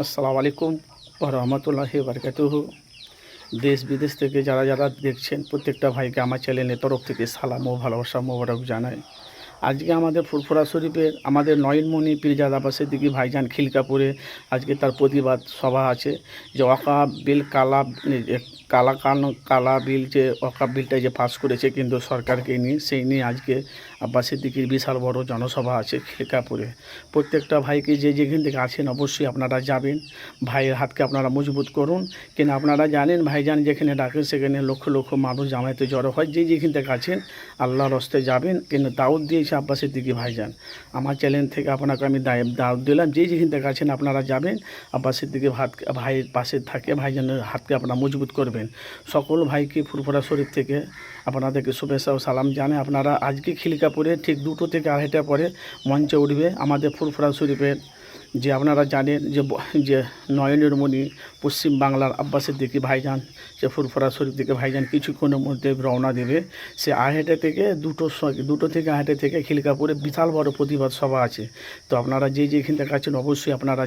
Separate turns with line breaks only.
আসসালামু আলাইকুম রহমতুল্লাহি বারকাতুহু। দেশ বিদেশ থেকে যারা যারা দেখছেন প্রত্যেকটা ভাইকে আমার চ্যানেলের তরফ থেকে সালাম ও ভালোবাসা মোবারক জানাই। আজকে আমাদের ফুরফুরা শরীফের আমাদের নয়নমণি পীরজাদা দিকে ভাইজান খিলকাপুরে আজকে তার প্রতিবাদ সভা আছে। যে অকা বিল কালা এ, কালা বিল যে অকা বিলটা যে পাস করেছে কিন্তু সরকারকে নিয়ে সেই নিয়ে আজকে আব্বাসের দিকের বিশাল বড় জনসভা আছে খিলকাপুরে প্রত্যেকটা ভাইকে যে যেখান থেকে আছেন অবশ্যই আপনারা যাবেন। ভাইয়ের হাতকে আপনারা মজবুত করুন। কেন আপনারা জানেন, ভাইজান যেখানে ডাকেন সেখানে লক্ষ লক্ষ মানুষ জামায়াতে জড়ো হয়। যে যেখান থেকে আছেন, আল্লাহর রস্তে যাবেন। কিন্তু দাউদ দিয়েছে আব্বাসের দিকে ভাইজান। আমার চ্যানেল থেকে আপনাকে আমি দাওয়াত দিলাম। যে যেখান থেকে আছেন আপনারা যাবেন। আব্বাসের দিকে ভাত ভাইয়ের পাশে থাকে। ভাইজানের হাতকে আপনারা মজবুত করবেন। সকল ভাইকে ফুরফুরা শরীফ থেকে আপনাদেরকে শুভেচ্ছা ও সালাম জানে আপনারা আজকে খিলকাপুরে ঠিক দুটো থেকে আড়াইটা পরে মঞ্চে উঠবে আমাদের ফুরফুরা শরীফের যে আপনারা জানেন যে যে নয়নের মণি, পশ্চিম বাংলার আব্বাসের দিকে ভাইজান সে ফুরফুরা শরীফ দিকে ভাইজান কিছুক্ষণের মধ্যে রওনা দেবে। সে আড়াইটা থেকে দুটো দুটো থেকে আড়াইটা থেকে খিলকাপুরে বিশাল বড় প্রতিবাদ সভা আছে। তো আপনারা যে যেখান থেকে আছেন অবশ্যই আপনারা